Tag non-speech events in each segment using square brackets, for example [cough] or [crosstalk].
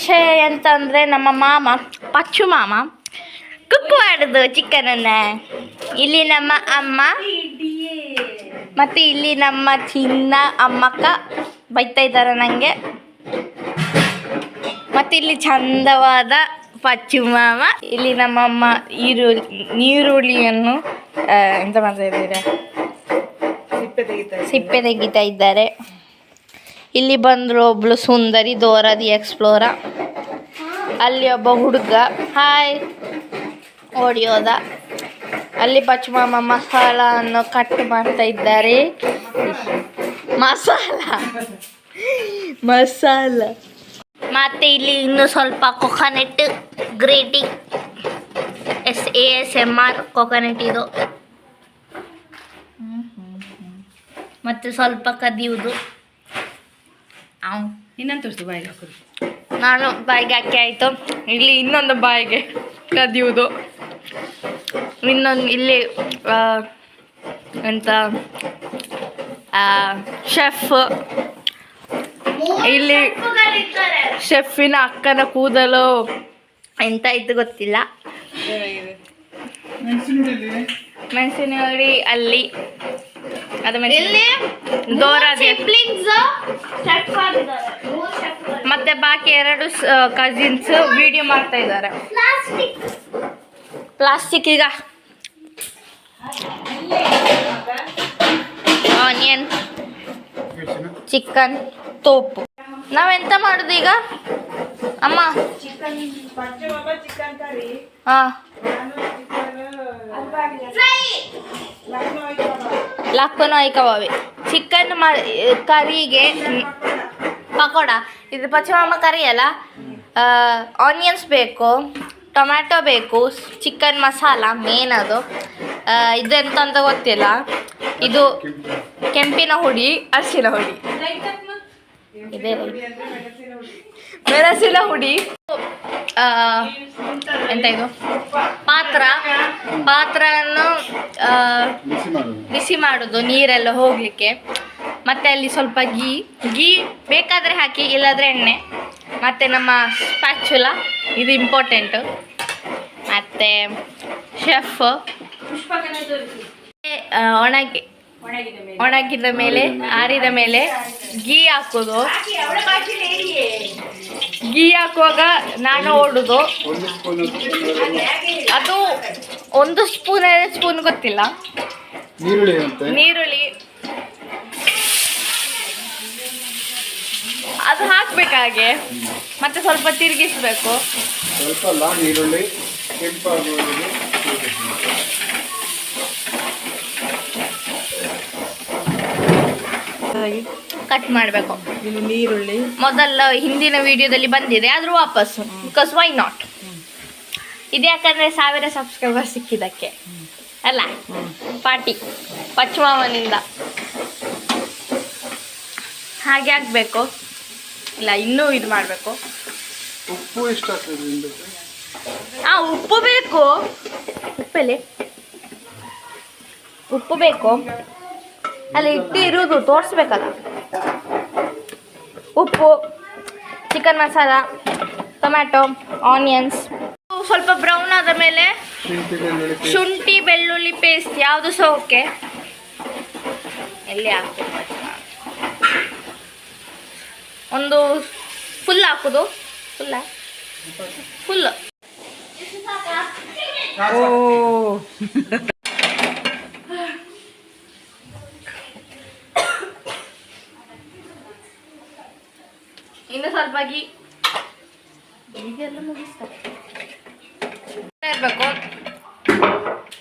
ವಿಷಯ ಎಂತಂದ್ರೆ ನಮ್ಮ ಮಾಮ ಪಚ್ಚು ಮಾಮ ಕುಕ್ ಮಾಡುದು ಚಿಕನನ್ನ ಇಲ್ಲಿ ನಮ್ಮ ಅಮ್ಮ ಮತ್ತು ಇಲ್ಲಿ ನಮ್ಮ ಚಿನ್ನ ಅಮ್ಮಕ್ಕ ಬೈತಾ ಇದ್ದಾರೆ ನನಗೆ ಮತ್ತು ಇಲ್ಲಿ ಚಂದವಾದ ಪಚ್ಚು ಮಾಮ ಇಲ್ಲಿ ನಮ್ಮಮ್ಮ ಈರುಳ್ಳಿ ನೀರುಳ್ಳಿಯನ್ನು ಎಂತ ಮಾಡ್ತಾ ಇದ್ದೀರಾ. ಸಿಪ್ಪೆ ತೆಗಿತಾ ಇದ್ದಾರೆ. ಇಲ್ಲಿ ಬಂದ್ರು ಒಬ್ಳು ಸುಂದರಿ ದೋರದಿ ಎಕ್ಸ್ಪ್ಲೋರ. ಅಲ್ಲಿ ಒಬ್ಬ ಹುಡುಗ. ಹಾಯ್ ಓಡಿಯೋದ ಅಲ್ಲಿ ಅಲ್ಲಿ ಮಸಾಲ ಅನ್ನು ಕಟ್ ಮಾಡ್ತಾ ಇದ್ದಾರೆ. ಮಸಾಲ. ಮಸಾಲ. ಮತ್ತೆ ಇಲ್ಲಿ ಇನ್ನು ಸ್ವಲ್ಪ coconut grating S A S M R coconut ಇದು. ಮತ್ತೆ ಸ್ವಲ್ಪ ಕದಿಯುವುದು ಅವ್ ಇನ್ನೊಂದು ತೋರಿಸ್ತು ಬಾಯಿಗೆ? ಹಾಕೋದು ನಾನು ಬಾಯಿಗೆ ಹಾಕಿ ಆಯಿತು. ಇಲ್ಲಿ ಇನ್ನೊಂದು ಬಾಯಿಗೆ ಕದಿಯುವುದು. ಇನ್ನೊಂದು ಇಲ್ಲಿ ಆ, ಎಂತ ಶೆಫ್ ಇಲ್ಲಿ ಶೆಫಿನ ಅಕ್ಕನ ಕೂದಲು ಎಂತ ಇತ್ತು ಗೊತ್ತಿಲ್ಲ. ಮೆಣಸಿನ ಅಲ್ಲಿ. ಮತ್ತೆ ಬಾಕಿ ಎರಡು ಕಸಿನ್ಸ್ ವಿಡಿಯೋ ಮಾಡ್ತಾ ಇದ್ದಾರೆ. ಪ್ಲಾಸ್ಟಿಕ್ ಈಗ. ಆನಿಯನ್ ಚಿಕನ್ ತೋಪು ನಾವೆಂತ ಮಾಡುದು ಈಗ? ಅಮ್ಮ. Chicken curry. ಹಾ. ಲಕ್ಕನೋಯ್ ಕಬಾಬಿ ಚಿಕನ್ ಮ ಕರಿಗೆ ಪಕೋಡ. ಇದು ಪಶ್ಚಿಮ ಕರಿ ಅಲ್ಲ? ಆನಿಯನ್ಸ್ ಬೇಕು ಟೊಮ್ಯಾಟೊ ಬೇಕು ಚಿಕನ್ ಮಸಾಲ ಮೇನ್ ಅದು. ಇದೆಂತ ಅಂತ ಗೊತ್ತಿಲ್ಲ. ಇದು ಕೆಂಪಿನ ಹುಡಿ ಅರಿಶಿನ ಹುಡಿ. ಇದೇ. ಮೆಣಸಿನ ಹುಡಿ. ಎಂತ ಇದು? ಪಾತ್ರ. ಪಾತ್ರವನ್ನು ಬಿಸಿ ಮಾಡೋದು ನೀರೆಲ್ಲ ಹೋಗಲಿಕ್ಕೆ. ಮತ್ತೆ ಅಲ್ಲಿ ಸ್ವಲ್ಪ ಗೀ ಗೀ ಬೇಕಾದರೆ ಹಾಕಿ ಇಲ್ಲಾದರೆ ಎಣ್ಣೆ. ಮತ್ತು ನಮ್ಮ ಸ್ಪ್ಯಾಚುಲ ಇದು ಇಂಪಾರ್ಟೆಂಟು ಮತ್ತು ಶೆಫ್ ಒಣಗಿ. ಒಣಗಿದ ಮೇಲೆ. ಆರಿದ ಮೇಲೆ ಗೀ ಹಾಕೋದು. ಗೀ ಹಾಕುವಾಗ ನಾನು ಓಡುದು. ಅದು ಒಂದು ಸ್ಪೂನ್ ಎರಡು ಸ್ಪೂನ್ ಗೊತ್ತಿಲ್ಲ. ನೀರುಳ್ಳಿ ಅದು ಹಾಕ್ಬೇಕಾಗೆ ಮತ್ತೆ ಸ್ವಲ್ಪ ತಿರುಗಿಸ್ಬೇಕು. ಸ್ವಲ್ಪ ಅಲ್ಲ ನೀರುಳ್ಳಿ ಕೆಂಪಾಗುವವರೆಗೆ ಕಟ್ ಮಾಡಬೇಕು. ನೀರುಳ್ಳಿ. ಮೊದಲ ಹಿಂದಿನ ವಿಡಿಯೋದಲ್ಲಿ ಬಂದಿದೆ ಆದರೂ ವಾಪಸ್ಸು. ಬಿಕಾಸ್ ವೈ ನಾಟ್ ಇದು ಯಾಕಂದರೆ ಸಾವಿರ ಸಬ್ಸ್ಕ್ರೈಬರ್ ಸಿಕ್ಕಿದ್ದಕ್ಕೆ. ಅಲ್ಲ ಪಾರ್ಟಿ ಪಚ್ಮಾವನಿಂದ. ಹಾಗೆ ಆಗಬೇಕು. ಇಲ್ಲ ಇನ್ನೂ ಇದು ಮಾಡಬೇಕು. ಉಪ್ಪು ಹಾ ಆಗ್ತದೆ ಆ ಉಪ್ಪು ಬೇಕು. ಉಪ್ಪಲ್ಲಿ? ಉಪ್ಪು ಬೇಕು. ಅಲ್ಲಿ ಇಟ್ಟು ಇರೋದು ತೋರಿಸ್ಬೇಕಲ್ಲ. ಉಪ್ಪು ಚಿಕನ್ ಮಸಾಲ ಟೊಮ್ಯಾಟೊ ಆನಿಯನ್ಸ್ ಸ್ವಲ್ಪ ಬ್ರೌನ್ ಆದ ಮೇಲೆ ಶುಂಠಿ, ಬೆಳ್ಳುಳ್ಳಿ ಪೇಸ್ಟ್ ಯಾವುದು ಸಹ ಓಕೆ ಎಲ್ಲಿ ಹಾಕ್ಬೇಕು. ಒಂದು ಫುಲ್ ಹಾಕುದು. ಫುಲ್ಲ ಫುಲ್ ಓ. ಇನ್ನು ಸ್ವಲ್ಪ ಗೀ ಈಗೆಲ್ಲ ಮುಗಿಸ್ತಾರೆ ಇರಬೇಕು.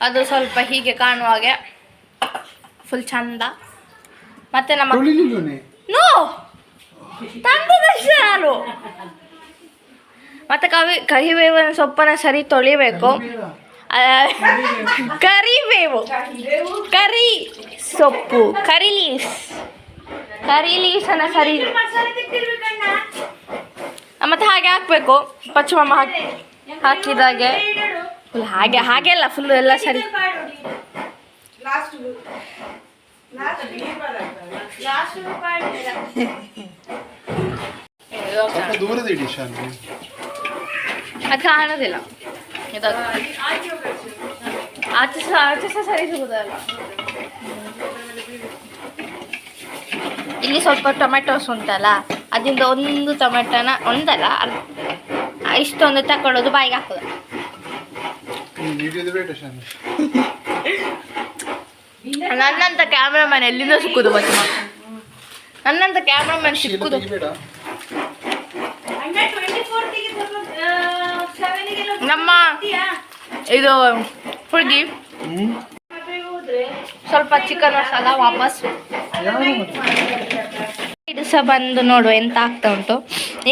ಅದು ಸ್ವಲ್ಪ ಹೀಗೆ ಕಾಣುವ ಹಾಗೆ. ಫುಲ್ ಚಂದ. ಮತ್ತೆ ನಮ್ಮ? ನೋ ತಂದದಷ್ಟೇ ನಾನು. ಮತ್ತೆ ಕವಿ ಕರಿಬೇವಿನ ಸೊಪ್ಪನ್ನ ಸರಿ ತೊಳಿಬೇಕು. ಕರಿಬೇವು. ಕರಿ ಸೊಪ್ಪು. ಕರಿ ಲೀವ್ಸ್ ಕರಿ ಲೀವ್ಸ್ ಅನ್ನ ಸರಿ ಮತ್ತೆ ಹಾಗೆ ಹಾಕ್ಬೇಕು. ಪಚ್ಚಮಮ್ಮ ಹಾಕಿ ಹಾಕಿದಾಗೆ. ಫುಲ್ ಹಾಗೆ ಹಾಗೆ ಅಲ್ಲ ಫುಲ್ ಎಲ್ಲ ಸರಿ. ಅದು ಕಾಣೋದಿಲ್ಲ ಆಚೆ ಸಹ ಆಚೆ ಸಹ ಸರಿ ಸಿಗುದಲ್ಲ. ಇಲ್ಲಿ ಸ್ವಲ್ಪ ಟೊಮೆಟೊಸ್ ಉಂಟಲ್ಲ. ಅದರಿಂದ ಒಂದು ಟೊಮೆಟೊನ ಒಂದಲ್ಲ ಇಷ್ಟೊಂದು ತಕೊಳ್ಳೋದು ಬಾಯಿಗೆ ಹಾಕೋದು ನನ್ನಂತ ಕ್ಯಾಮ್ರಾಮನ್ ಎಲ್ಲಿಂದ ಸಿಕ್ಕುದು ಮತ್ತೆ? ನನ್ನಂತ ಕ್ಯಾಮ್ರಾಮನ್ ಮ್ಯಾನ್ ಸಿಕ್ಕುದು. ನಮ್ಮ ಇದು ಹುಡುಗಿ. ಸ್ವಲ್ಪ ಚಿಕನ್ ಮಸಾಲ ವಾಪಸ್. ಮತ್ತೆ ಸಹ ಬಂದು ನೋಡು ಎಂತ ಆಗ್ತಾ ಉಂಟು.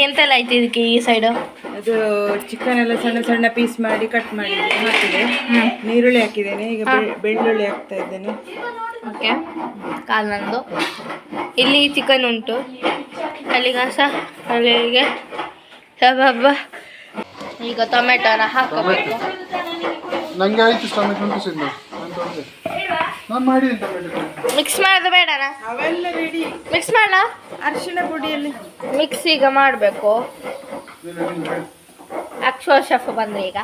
ಎಂತೆಲ್ಲ ಆಯ್ತು ಇದಕ್ಕೆ ಈ ಸೈಡು ಅದು ಚಿಕನ್ ಎಲ್ಲ ಸಣ್ಣ ಸಣ್ಣ ಪೀಸ್ ಮಾಡಿ ಕಟ್ ಮಾಡಿ ಹಾಕಿದೆ. ನೀರುಳ್ಳಿ ಹಾಕಿದ್ದೇನೆ. ಈಗ ಬೆಳ್ಳುಳ್ಳಿ ಹಾಕ್ತಾ ಇದ್ದೇನೆ. ಓಕೆ. ಕಾಲು ನಂದು. ಇಲ್ಲಿ ಚಿಕನ್ ಉಂಟು. ಅಲ್ಲಿಗ ಸಹ ಅಲ್ಲಿಗೆ ಹಬ್ಬ ಈಗ ಟೊಮೆಟೊನ ಹಾಕಬೇಕು. ನಂಗೆ ಆಯ್ತು ಟೊಮೆಟೊ ಉಂಟು ಸಿಂಧು. ನಾನು ಮಾಡಿದ್ದೀನಿ ಟೊಮೆಟೊ ಮಿಕ್ಸ್ ಮಾಡೋದು ಬೇಡನಾ? ಅವೆಲ್ಲ ರೆಡಿ ಮಿಕ್ಸ್ ಮಾಡ ಅರ್ಶಿನ ಪುಡಿಯಲ್ಲಿ. ಮಿಕ್ಸ್ ಈಗ ಮಾಡಬೇಕು. ಆಕ್ಚುಯಲ್ ಶೆಫ್ ಬಂದ್ರೆ ಈಗ?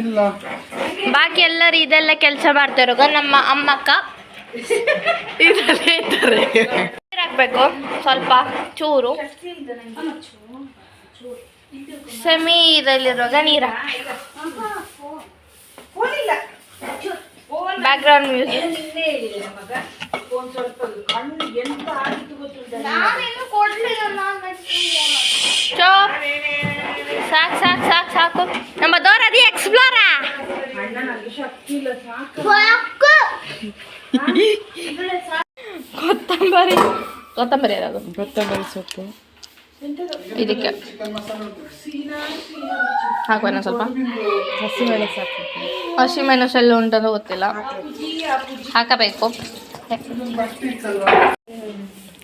ಇಲ್ಲ. ಬಾಕಿ ಎಲ್ಲರೂ ಇದೆಲ್ಲ ಕೆಲಸ ಮಾಡ್ತಿರುವಾಗ ನಮ್ಮ ಅಮ್ಮಕ್ಕ. [laughs] ಇದರಲ್ಲೇ ಇದ್ದಾರೆ. ಸ್ವಲ್ಪ. ಚೂರು. ಸೆಮಿ ಇದರಲ್ಲಿರುವಾಗ ನೀರು ಬ್ಯಾಕ್ ಗ್ರೌಂಡ್ ಮ್ಯೂಸಿಕ್ ಸ್ಟಾಪ್ ಸಾಕು ಸಾಕು ಸಾಕು ಸಾಕು ನಮ್ಮ ದೋರದಿ ಎಕ್ಸ್ಪ್ಲೋರಾ ಕೊತ್ತಂಬರಿ ಕೊತ್ತಂಬರಿ ಅದು ಕೊತ್ತಂಬರಿ ಸೊಪ್ಪು. ಇದಕ್ಕೆ. ಹಾಕುವ ಸ್ವಲ್ಪ. ಹಸಿಮೆಣಸು ಹಸಿ ಉಂಟಂತ ಗೊತ್ತಿಲ್ಲ. ಹಾಕಬೇಕು.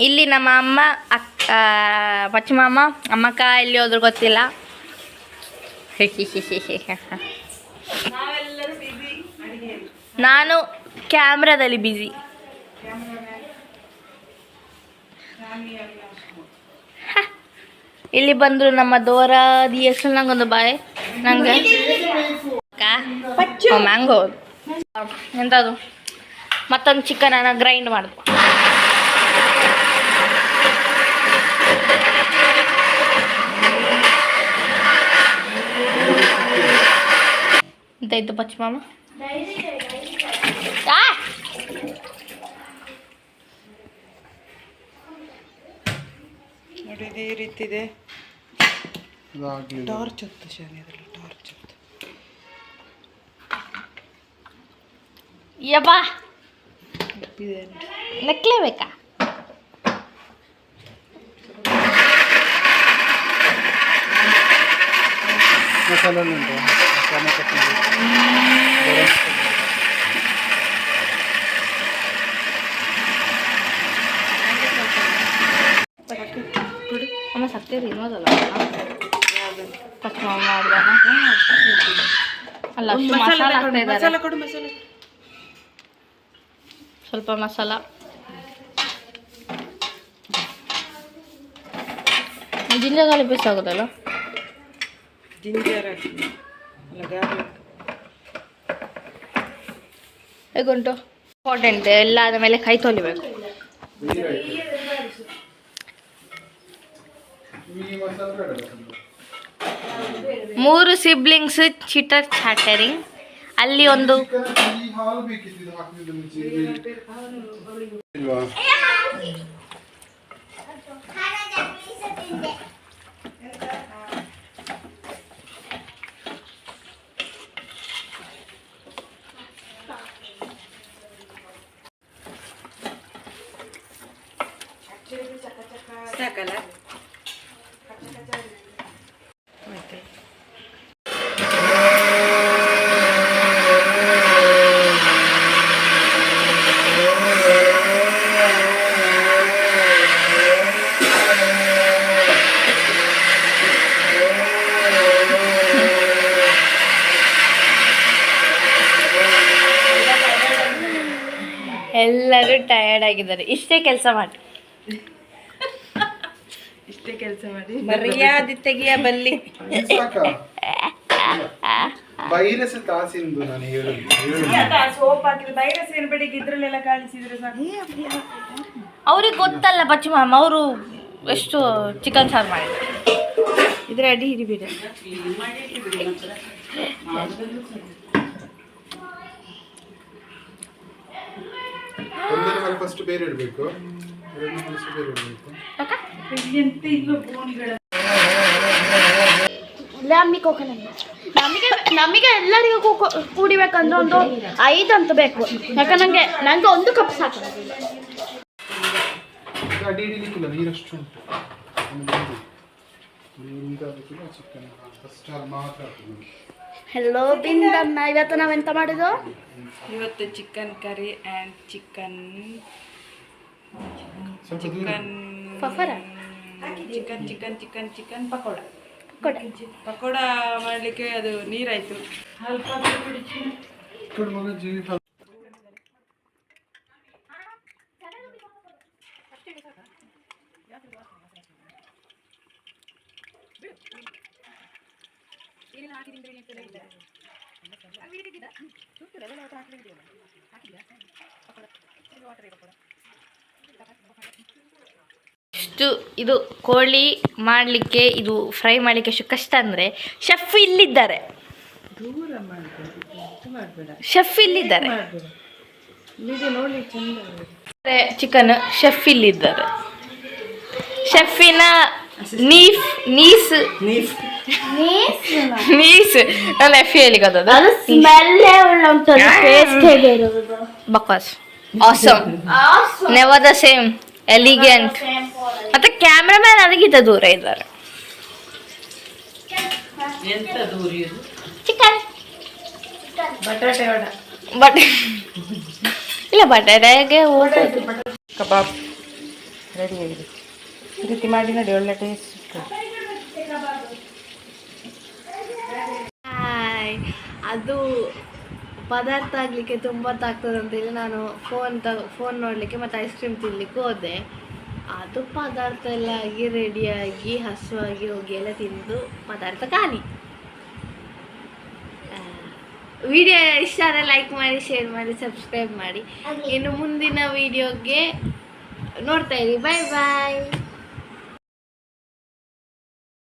ಇಲ್ಲಿ ನಮ್ಮ ಅಮ್ಮ ಅಕ್ಕ ಪಶ್ಚಿಮಮ್ಮ ಅಮ್ಮಕ್ಕ ಎಲ್ಲಿ ಹೋದ್ರು ಗೊತ್ತಿಲ್ಲ. [laughs] ನಾನು ಕ್ಯಾಮ್ರಾದಲ್ಲಿ ಬ್ಯುಸಿ [laughs] ಇಲ್ಲಿ ಬಂದ್ರು ನಮ್ಮ ದೋರಾದಿ ಹೆಸರು ನಂಗೊಂದು ಬಾಯ್. ನಂಗೆ ಮ್ಯಾಂಗೋ. ಎಂತದು? ಮತ್ತೊಂದು ಚಿಕನ್ ಅನ್ನ ಗ್ರೈಂಡ್ ಮಾಡುದು ಎಂತಾಯ್ತು ಪಚ್ಚಮಾಮ ನೋಡಿ ಇದೇ ರೀತಿದೆ ರೀತಿ ಇದೆ. ಇದಾಗ್ಲಿಲ್ಲ. ಟಾರ್ಚ್ ಹೊತ್ತು ಅದರಲ್ಲಿ ಟಾರ್ಚ್ ಹೊತ್ತು ಯಬ್ಬಾ ಉಪ್ಪಿದೆ ನಕ್ಲೇಬೇಕಾ ಮಸಾಲೆ ಉಂಟು ಟೊಮೆಟೊ ಪುಡಿ, ಗರಂ ಮಸಾಲ. ಅಮ್ಮ ಸತ್ತೇರಿ ಇನ್ನೋದಲ್ಲ ಪಚ್ಚಮಾಮ ಮಾಡಿದಾನ ಅಲ್ಲ ಮಸಾಲ ಹಾಕ್ತಾ ಇದ್ದಾರೆ. ಮಸಾಲ. ಸ್ವಲ್ಪ ಮಸಾಲ. ಜಿಂಜಗಾಲಿ ಪೀಸ್ ಆಗುತ್ತಲ್ಲ? ಜಿಂಜರ್ ಗಾರ್ಲಿಕ್ ಹೇಗುಂಟು? ಇಂಪಾರ್ಟೆಂಟ್ ಎಲ್ಲ ಆದ ಮೇಲೆ ಕೈ ಸಿಂಧು. ಮೂರು ಸಿಬ್ಲಿಂಗ್ಸ್ ಚಿಟರ್ ಚಾಟರಿಂಗ್ ಅಲ್ಲಿ ಒಂದು ಟಯರ್ಡ್ ಆಗಿದ್ದಾರೆ. ಇಷ್ಟೇ ಕೆಲಸ ಮಾಡಿ. ಇಷ್ಟೇ ಕೆಲಸ ಮಾಡಿ. ಮರ್ಯಾದೆ ತೆಗಿಯ ಬಲ್ಲಿ ವೈರಸ್ ತಾಸಿಂದು ನಾನು ಹೇಳುದು ಸೋಪ್ ಹಾಕಿದ್ರೆ ವೈರಸ್ ಏನು ಬೆಳಿಗ್ಗೆ ಇದ್ರಲ್ಲೆಲ್ಲ ಕಾಣಿಸಿದ್ರೆ ಸಾಕು. ಅವ್ರಿಗೆ ಗೊತ್ತಲ್ಲ ಬಚ್ಚು ಮಾಮ ಅವರು ಎಷ್ಟು ಚಿಕನ್ ಸಾರು ಮಾಡಿ ಇದ್ರ ಅಡಿ ಹಿಡಿಬೇಡ ಒಂದನೇ ಮೇಲೆ ಫಸ್ಟ್ ಬೇರೆ ಇಡಬೇಕು. ಎರಡನೇ ಮನಸ್ಸು ಬೇರೆ ಇಡಬೇಕು. ನಮಗೆ ನಮಗೆ ನಮಗೆ ಎಲ್ಲರಿಗೂ ಕೂಡಿಬೇಕಂದ್ರೆ ಒಂದು ಐದು ಅಂತ ಬೇಕು. ಯಾಕಂದ್ರೆ ನಂಗೆ ನಂಗೆ ಒಂದು ಕಪ್ ಸಾಕು. ಅಡಿ ಹಿಡಿಲಿಕ್ಕಿಲ್ಲ ನೀರಷ್ಟು ಉಂಟು ಒಂದು ನೀರು. ನೀರು ಈಗ ಅದಕ್ಕಿಲ್ಲ ಚಿಕನ್ ಫಸ್ಟ್ ಅದು ಮಾತ್ರ ಹಾಕ್ಬೇಕು ನೋಡಿ. ಹೆಲೋ ಬಿಂದಮ್ಮ ಇವತ್ತು ನಾವೆಂತ ಮಾಡೋದು? ಇವತ್ತು chicken curry and chicken chicken ಫಫರ chicken chicken chicken chicken pakoda. ಕೊಡ ಪಕೋಡ ಮಾಡಲಿಕ್ಕೆ ಅದು ನೀರಾಯ್ತು. ಫಲ. ಇಷ್ಟು ಇದು ಕೋಳಿ ಮಾಡಲಿಕ್ಕೆ ಇದು ಫ್ರೈ ಮಾಡಲಿಕ್ಕೆ ಎಷ್ಟು ಕಷ್ಟ ಅಂದರೆ ಶೆಫ್ ಇಲ್ಲಿದ್ದಾರೆ ಶೆಫ್ ಇಲ್ಲಿದ್ದಾರೆ ಚಿಕನ್ ಶೆಫ್ ಇಲ್ಲಿದ್ದಾರೆ ಶೆಫಿನ ನೀಫ್ ನೀಸ್ ನೀಸ್ ನನ್ನ ಎಫ್ ಹೇಳಿಕ್ಕೆ ಅದು ಸ್ಮೆಲ್ಲೇ ಒಳ್ಳೆ ಉಂಟು ಟೇಸ್ಟ್ ಹೇಗೆ ಇರುವುದು because awesome never the same elegant ಮತ್ತೆ ಕ್ಯಾಮ್ರಾಮ್ಯಾನ್ ಅದಕ್ಕಿಂತ ದೂರ ಇದ್ದಾರೆ ಎಂತ ದೂರ ಇದು ಚಿಕನ್ ಬಟಾಟೆ ವಡ ಬಟ್ ಇಲ್ಲ ಬಟಾಟೆಗೆ ಹೋಗೋದು ಕಬಾಬ್ ರೆಡಿ ಆಗಿದೆ ಈ ರೀತಿ ಮಾಡಿ ಒಳ್ಳೆ ಟೇಸ್ಟ್ ಅದು ಪದಾರ್ಥ ಆಗಲಿಕ್ಕೆ ತುಂಬ ತಾಗ್ತದೆ ಅಂತೇಳಿ ನಾನು ಫೋನ್ ತ ಫೋನ್ ನೋಡಲಿಕ್ಕೆ ಮತ್ತು ಐಸ್ ಕ್ರೀಮ್ ತಿನ್ಲಿಕ್ಕೆ ಹೋದೆ. ಅದು ಪದಾರ್ಥ ಎಲ್ಲ ಆಗಿ ರೆಡಿಯಾಗಿ ಹಸುವಾಗಿ ಹೋಗಿ ಎಲ್ಲ ತಿಂದು ಪದಾರ್ಥ ಖಾಲಿ. ವಿಡಿಯೋ ಇಷ್ಟ ಆದರೆ ಲೈಕ್ ಮಾಡಿ ಶೇರ್ ಮಾಡಿ ಸಬ್ಸ್ಕ್ರೈಬ್ ಮಾಡಿ. ಇನ್ನು ಮುಂದಿನ ವಿಡಿಯೋಗೆ ನೋಡ್ತಾ ಇರಿ. ಬಾಯ್ ಬಾಯ್